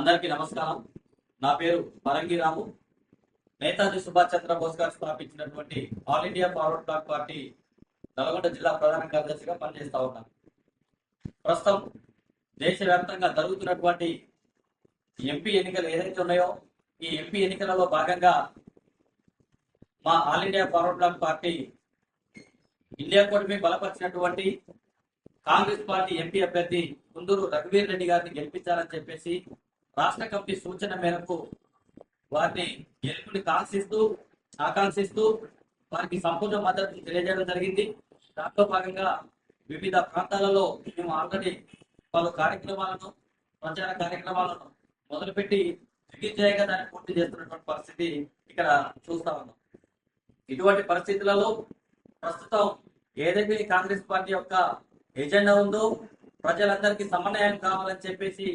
అందరికీ నమస్కారం. నా పేరు పరంగిరాము నేతాజీ సుభాష్ చంద్రబోస్ గారు స్థాపించినటువంటి all India forward bloc party Nalgonda జిల్లా ప్రధాన కార్యదర్శిగా పనిచేస్తూ ఉన్నాను. ప్రస్తుతం దేశవ్యాప్తంగా జరుగుతున్నటువంటి ఎంపీ ఎన్నికలు ఏదైతే ఉన్నాయో ఈ ఎంపీ ఎన్నికలలో భాగంగా మా all India forward bloc party India కూటమి బలపరిచినటువంటి కాంగ్రెస్ పార్టీ ఎంపీ అభ్యర్థి కుందూరు రఘువీర్ రెడ్డి గారిని గెలిపించాలని చెప్పేసి రాష్ట్ర కమిటీ సూచన మేరకు వారిని గెలుపుని కాంక్షిస్తూ ఆకాంక్షిస్తూ వారికి సంపూర్ణ మద్దతు తెలియజేయడం జరిగింది. దాంతో భాగంగా వివిధ ప్రాంతాలలో మేము ఆల్రెడీ పలు కార్యక్రమాలను ప్రచార కార్యక్రమాలను మొదలుపెట్టి దిగ్విజయంగా దాన్ని పూర్తి చేస్తున్నటువంటి పరిస్థితి ఇక్కడ చూస్తా ఉన్నాం. ఇటువంటి పరిస్థితులలో ప్రస్తుతం ఏదైతే కాంగ్రెస్ పార్టీ యొక్క ఎజెండా ఉందో ప్రజలందరికీ సమన్వయం కావాలని చెప్పేసి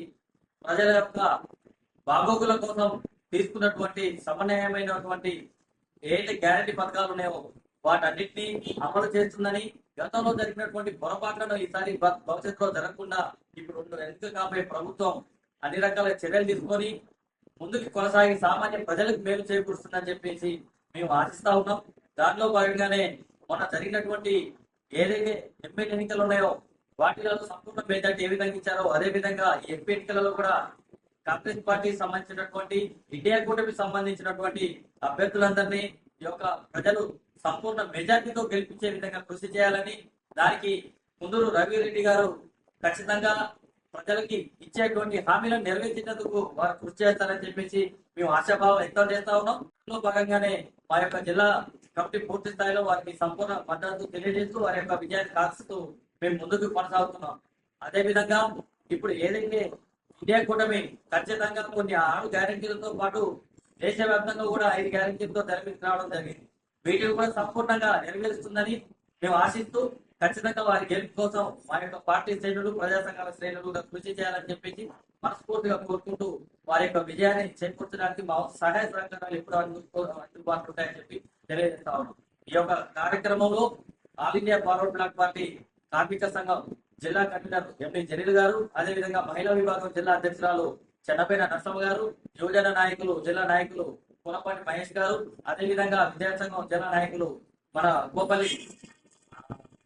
ప్రజల యొక్క బాగోగుల కోసం తీసుకున్నటువంటి సమన్వయమైనటువంటి ఏదైతే గ్యారంటీ పథకాలు ఉన్నాయో వాటన్నింటినీ అమలు చేస్తుందని గతంలో జరిగినటువంటి పొరపాట్లను ఈసారి భవిష్యత్తులో జరగకుండా ఇప్పుడు రెండు ఎన్నిక కాబోయే ప్రభుత్వం అన్ని రకాల చర్యలు తీసుకొని ముందుకు కొనసాగి సామాన్య ప్రజలకు మేలు చేకూరుస్తుందని చెప్పేసి మేము ఆశిస్తా ఉన్నాం. దానిలో భాగంగానే మొన్న జరిగినటువంటి ఏదైతే ఎంపీ ఎన్నికలు ఉన్నాయో వాటిలో సంపూర్ణ మెజార్టీ ఏ విధంగా ఇచ్చారో అదే విధంగా ఈ ఎంపీ ఎన్నికలలో కూడా కాంగ్రెస్ పార్టీకి సంబంధించినటువంటి ఇండియా కూటమికి సంబంధించినటువంటి అభ్యర్థులందరినీ ఈ యొక్క ప్రజలు సంపూర్ణ మెజార్టీతో గెలిపించే విధంగా కృషి చేయాలని దానికి ముందూరు రవిరెడ్డి గారు ఖచ్చితంగా ప్రజలకి ఇచ్చేటువంటి హామీలను నెరవేర్చేందుకు వారు కృషి చేస్తారని చెప్పేసి మేము ఆశాభావం వ్యక్తం చేస్తా ఉన్నాం. ఇందులో భాగంగానే మా యొక్క జిల్లా కమిటీ పూర్తి స్థాయిలో వారికి సంపూర్ణ మద్దతు తెలియజేస్తూ వారి యొక్క విజయాన్ని కాస్తూ మేము ముందుకు కొనసాగుతున్నాం. అదే విధంగా ఇప్పుడు ఏదైతే ఇండియా కూటమి ఖచ్చితంగా కొన్ని ఆరు గ్యారెంటీలతో పాటు దేశవ్యాప్తంగా కూడా ఐదు గ్యారంటీలతో తెరమికి రావడం జరిగింది. వీటిని కూడా సంపూర్ణంగా నెరవేరుస్తుందని మేము ఆశిస్తూ ఖచ్చితంగా వారి గెలుపు కోసం మా యొక్క పార్టీ శ్రేణులు ప్రజా సంఘాల శ్రేణులు కృషి చేయాలని చెప్పేసి మనస్ఫూర్తిగా కోరుకుంటూ వారి యొక్క విజయాన్ని చేకూర్చడానికి మా సహాయ సహకారాలు ఎప్పుడు అందుబాటులో ఉంటాయని చెప్పి తెలియజేస్తా ఉన్నాం. ఈ యొక్క కార్యక్రమంలో all India forward bloc party కార్మిక సంఘం జిల్లా కన్వీనర్ ఎండి జలీల్ గారు అదేవిధంగా మహిళా విభాగం జిల్లా అధ్యక్షురాలు చెన్నపైన నరసమ్మ గారు యువజన నాయకులు జిల్లా నాయకులు కులపాటి మహేష్ గారు అదేవిధంగా విద్యా సంఘం జిల్లా నాయకులు మన గోపల్లి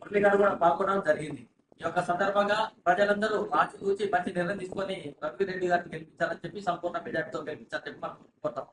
మురళి గారు కూడా పాల్గొనడం జరిగింది. ఈ యొక్క సందర్భంగా ప్రజలందరూ మార్చి చూచి మంచి నిర్ణయం తీసుకొని రవి రెడ్డి గారిని గెలిపించాలని చెప్పి సంపూర్ణ మెజార్టీతో గెలిపించాలని చెప్పి మనం కోరుతాం